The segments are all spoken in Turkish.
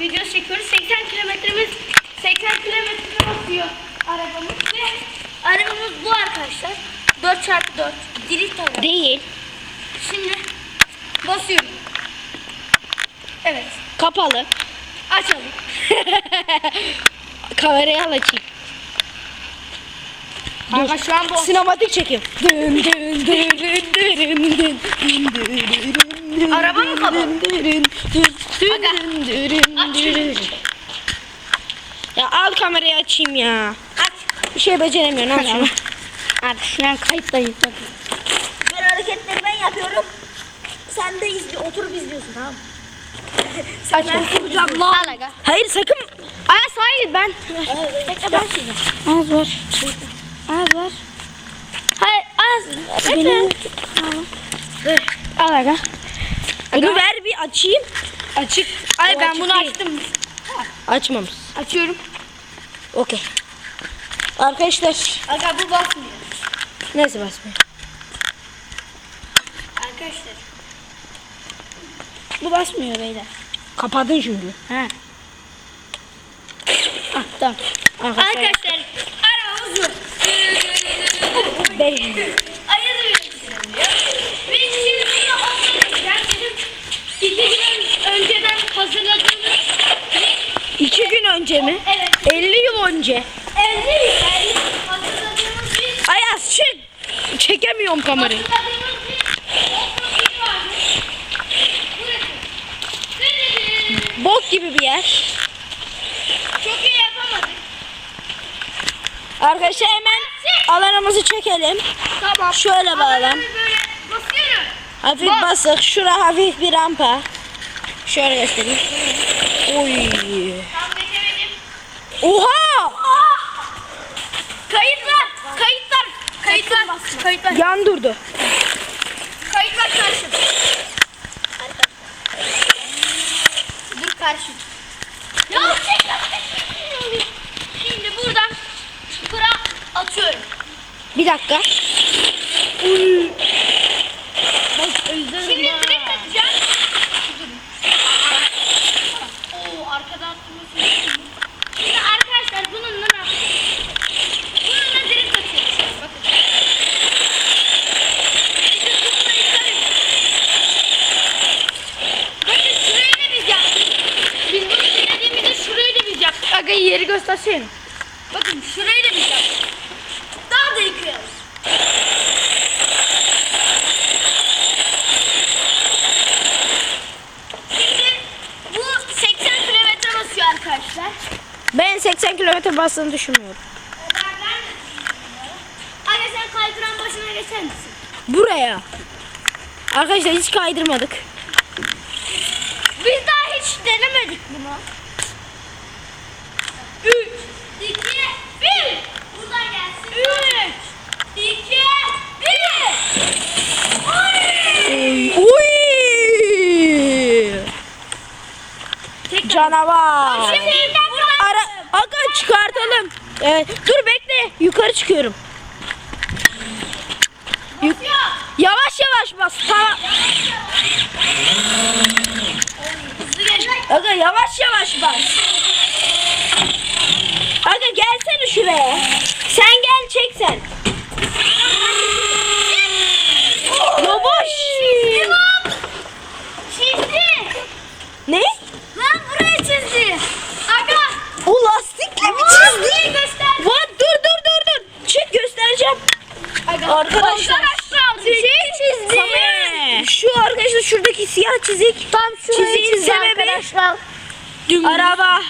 video çekiyoruz. 80 kilometremiz 80 kilometre basıyor arabamız ve arabamız bu arkadaşlar. 4x4 drift araba. Değil. Şimdi basıyorum. Evet. Kapalı. Açalım. Kamerayı al açayım. Ama şu an bu Sinematik çekim. Dın dın dın dın dın dın dın dın dın Araba mı kapalı? dın dın dın. Ya al kamerayı açayım ya. aç. Bir şey beceremiyorum. Al şunu. Abi şu an. Ben hareketleri ben yapıyorum. Sen de izle, oturup izliyorsun tamam mı? Aç. Al aga. Hayır sakın. Aya hayır ben. Bekle ben şimdi. Az var. Az var. Hayır az. Dur. Al aga. Bunu ver bir açayım. Açık. Ay O ben açık bunu değil. açtım. Açmamış. Açıyorum. Okey. Arkadaşlar. Aga bu basmıyor. Neyse basmıyor. Arkadaşlar. Bu basmıyor beyler. Kapadın çünkü. He. Ah tamam. Arkadaşlar. Arkadaşlar aramızı Beş. Önce mi? evet 50 yıl önce. evde yani hazırladığımız bir Ayaz çık. Çekemiyorum kamerayı. Bok gibi bir yer. Çok iyi yapamadık. Arkadaşlar hemen alanımızı çekelim. Tamam. Şöyle bağlan. Hafif Bak. basık. Şura hafif bir rampa. Şöyle göstereyim. Oy. Oha! Kayıtlar, kayıtlar, kayıtlar, kayıtlar. Yan durdu. Kayıtlar karşı. Dur karşı. Ya çek Şimdi buradan çukura atıyorum. Bir dakika. Uy. Bak özür Şimdi şurayı da biz yaptık. Daha da yıkayalım. Şimdi bu 80 kilometre basıyor arkadaşlar. Ben 80 kilometre bastığını düşünmüyorum. Aga sen kaydıran başına geçer misin? Buraya. Arkadaşlar hiç kaydırmadık. Biz daha hiç denemedik bunu. Canavar. Şimdi Ara, aga çıkartalım. Evet, dur bekle. Yukarı çıkıyorum. Yuk- yavaş yavaş bas. Tamam. Aga yavaş yavaş bas. Aga gelsene şuraya. Sen gel çek sen. Yavaş. Çizdi. Ne? Lan buraya çizdi. Aga. O lastikle mi Çizdi. çizdi? Göster. What? Dur dur dur dur. Çık göstereceğim. Aga. Arkadaşlar. Arkadaşlar bir şey çizdi. Samer, Şu arkadaşlar şuradaki siyah çizik. Tam şurayı Çiziğin çizdi sebebi arkadaşlar. Araba.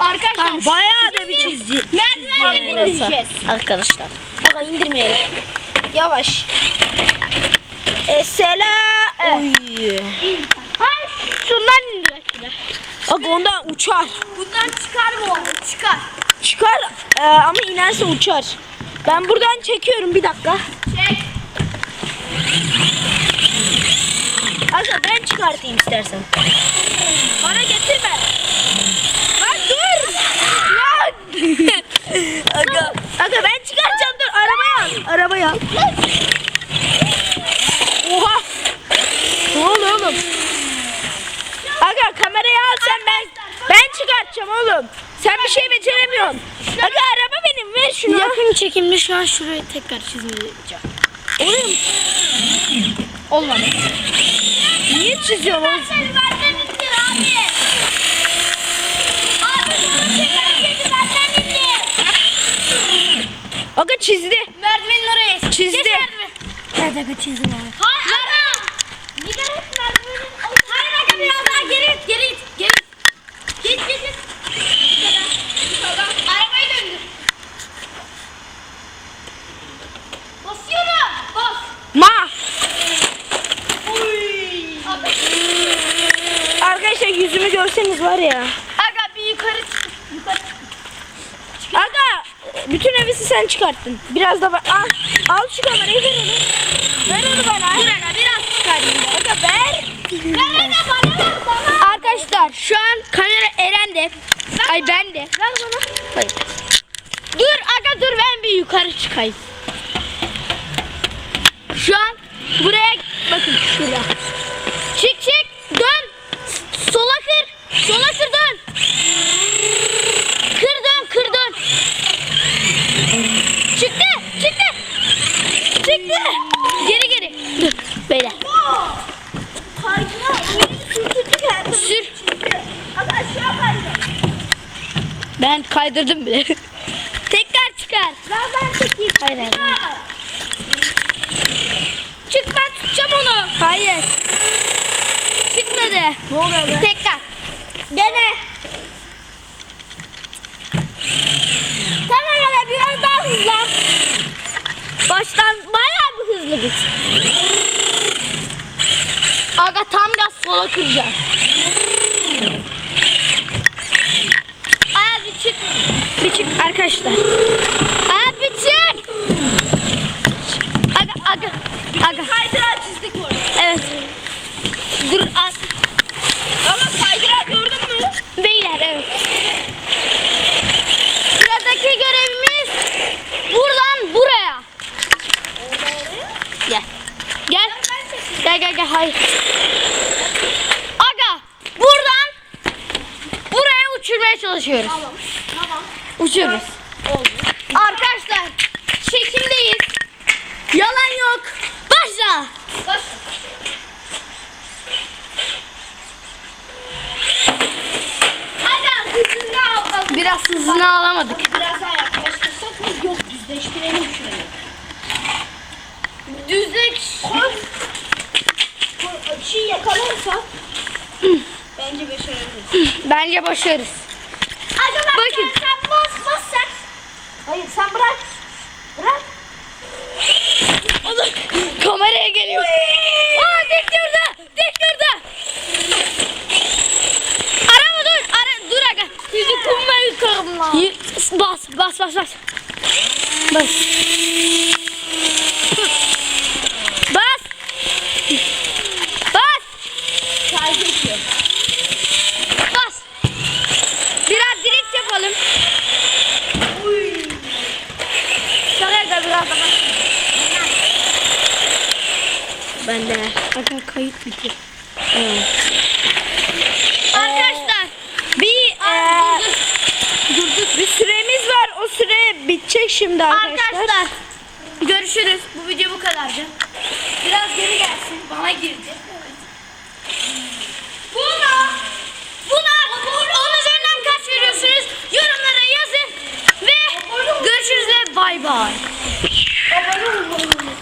Arkadaşlar Bayağı da bir çizgi. merdivenle Burası. indireceğiz. Arkadaşlar. Aga indirmeyelim. Yavaş. Esela. Oy. Hayır şundan indir. Aga ondan uçar. Bundan çıkar mı o? Çıkar. Çıkar e, ama inerse uçar. Ben buradan çekiyorum bir dakika. Çek. Aga ben çıkartayım istersen. Bana getirme. Lan dur. Lan. aga, aga ben çıkaracağım dur. Arabaya. Arabaya. Oha. Ne oluyor oğlum? Aga kamerayı al sen ben. Ben çıkartacağım oğlum. Sen bir şey beceremiyorsun. Aga araba benim ver şunu. Yakın çekimde şu an şurayı tekrar çizmeyeceğim. Oluyor mu? Olmadı. Niye çiziyorsun oğlum? Sen benden abi. Abi sana tekrar dedi benden indir. Aga çizdi. Merdivenin oraya. Çizdi. Evet aga çizdim abi. Hayır. Nigar et merdivenin. Hayır aga biraz daha geri it geri it. Geri it. Git git git. Arabayı döndür. Basıyorum. Bas. Ma. Arkadaşlar yüzümü görseniz var ya. Aga bir yukarı çık. Yukarı çık. Aga bütün evisi sen çıkarttın. Biraz da ba- al, al şu kamerayı ver onu. Ver onu bana. Dur aga biraz çıkarayım. Aga ver. Ver aga bana ver bana. Arkadaşlar şu an kamera Eren'de. Ay bende. Ver bana. Hayır. Dur aga dur ben bir yukarı çıkayım. Şu an buraya bakın şuraya. Çık çık dön. Sola kır. Sola kır dön. Kır dön kır dön. Çıktı çıktı. Çıktı. Geri geri. Dur böyle. Kaygına elini sürtürdü kendini. Sür. Aga aşağı kaydı. Ben kaydırdım bile. Tekrar çıkar. Ver ben çekeyim. Hayır, hayır. Çık ben tutacağım onu. Hayır. Çıkmadı. Ne oluyor be? Tekrar. Dene. Tamam aga biraz daha hızlan. Baştan bayağı bir hızlı git. Aga tam gaz sola kıracağım. Abi çık. Bir çık arkadaşlar. Abi çık. Aga aga. Aga. Kaydırağı çizdik orada. Evet. Dur at. Ama kaydırağı gördün mü? Beyler evet. Sıradaki görevimiz buradan buraya. Gel. Gel. Gel gel gel hayır. Aga buradan buraya uçurmaya çalışıyoruz. Tamam. Tamam. Uçuyoruz. Arkadaşlar çekimdeyiz. Yalan yok. Başla. Al. Biraz hızını alamadık. Biraz daha yaklaştırsak mı? Yok düzleştirelim şurayı. Düzlük. Koy. Açıyı yakalarsak bence başarabiliriz. Bence başarırız. Aga bak Bakın. sen, bas bas sen. Hayır sen bırak. Bırak. Kameraya geliyor. Aa dik durdu. Dik durdu. Arama dur. Ara, dur aga. Sizi kumma yıkarım lan. Bas bas bas. Bas. Bas. Arkadaşlar biraz daha. Ben de. Bakın kayıt bitti. Evet. Arkadaşlar bir e, Aa, durduk. durduk. Bir süremiz var. O süre bitecek şimdi arkadaşlar. Arkadaşlar görüşürüz. Bu video bu kadardı. Biraz geri gelsin. Bana girdi. Buna, buna, onun üzerinden kaç veriyorsunuz? Yorumlara yazın ve görüşürüz ve bay bay. Abone olmayı